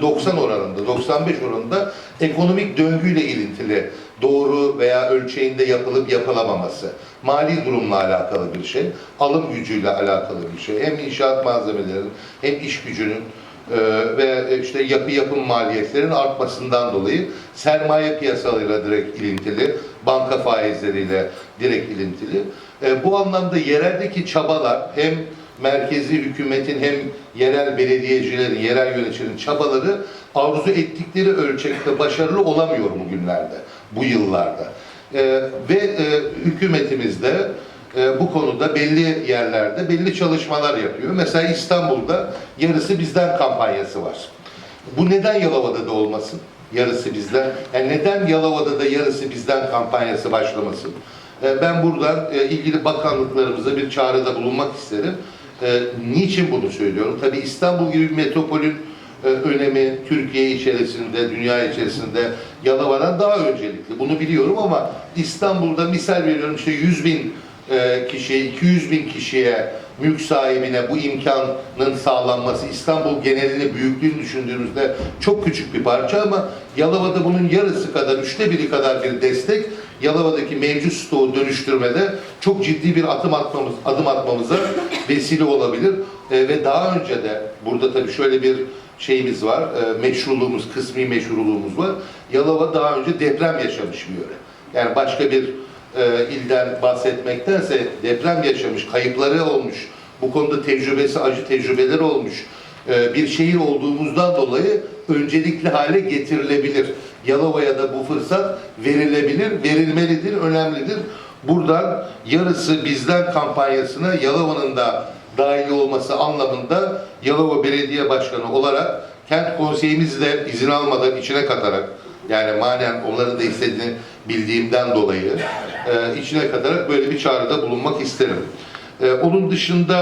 %90 oranında, 95 oranında ekonomik döngüyle ilintili doğru veya ölçeğinde yapılıp yapılamaması, mali durumla alakalı bir şey, alım gücüyle alakalı bir şey. Hem inşaat malzemelerinin hem iş gücünün e, ve işte yapı yapım maliyetlerinin artmasından dolayı sermaye piyasalarıyla direkt ilintili, banka faizleriyle direkt ilintili. E, bu anlamda yereldeki çabalar hem merkezi hükümetin hem yerel belediyecilerin, yerel yöneticilerin çabaları arzu ettikleri ölçekte başarılı olamıyor bugünlerde, bu yıllarda. E, ve e, hükümetimiz de e, bu konuda belli yerlerde belli çalışmalar yapıyor. Mesela İstanbul'da yarısı bizden kampanyası var. Bu neden Yalova'da da olmasın? Yarısı bizden. Yani neden Yalova'da da yarısı bizden kampanyası başlamasın? E, Ben buradan e, ilgili bakanlıklarımıza bir çağrıda bulunmak isterim. E, Niçin bunu söylüyorum? Tabii İstanbul gibi bir metropolün e, önemi Türkiye içerisinde, dünya içerisinde Yalova'dan daha öncelikli. Bunu biliyorum ama İstanbul'da misal veriyorum işte 100 bin kişiye, 200 bin kişiye, mülk sahibine bu imkanın sağlanması İstanbul genelini, büyüklüğünü düşündüğümüzde çok küçük bir parça ama Yalova'da bunun yarısı kadar, üçte biri kadar bir destek Yalova'daki mevcut stoğu dönüştürmede çok ciddi bir adım atmamız, adım atmamıza vesile olabilir. E, ve daha önce de burada tabii şöyle bir şeyimiz var, e, meşruluğumuz, kısmi meşruluğumuz var. Yalova daha önce deprem yaşamış bir yöre. Yani başka bir e, ilden bahsetmektense deprem yaşamış, kayıpları olmuş, bu konuda tecrübesi, acı tecrübeler olmuş e, bir şehir olduğumuzdan dolayı öncelikli hale getirilebilir. Yalova'ya da bu fırsat verilebilir, verilmelidir, önemlidir. Buradan yarısı bizden kampanyasına Yalova'nın da dahil olması anlamında Yalova Belediye Başkanı olarak kent konseyimizi de izin almadan içine katarak yani manen onların da istediğini bildiğimden dolayı e, içine katarak böyle bir çağrıda bulunmak isterim. E, onun dışında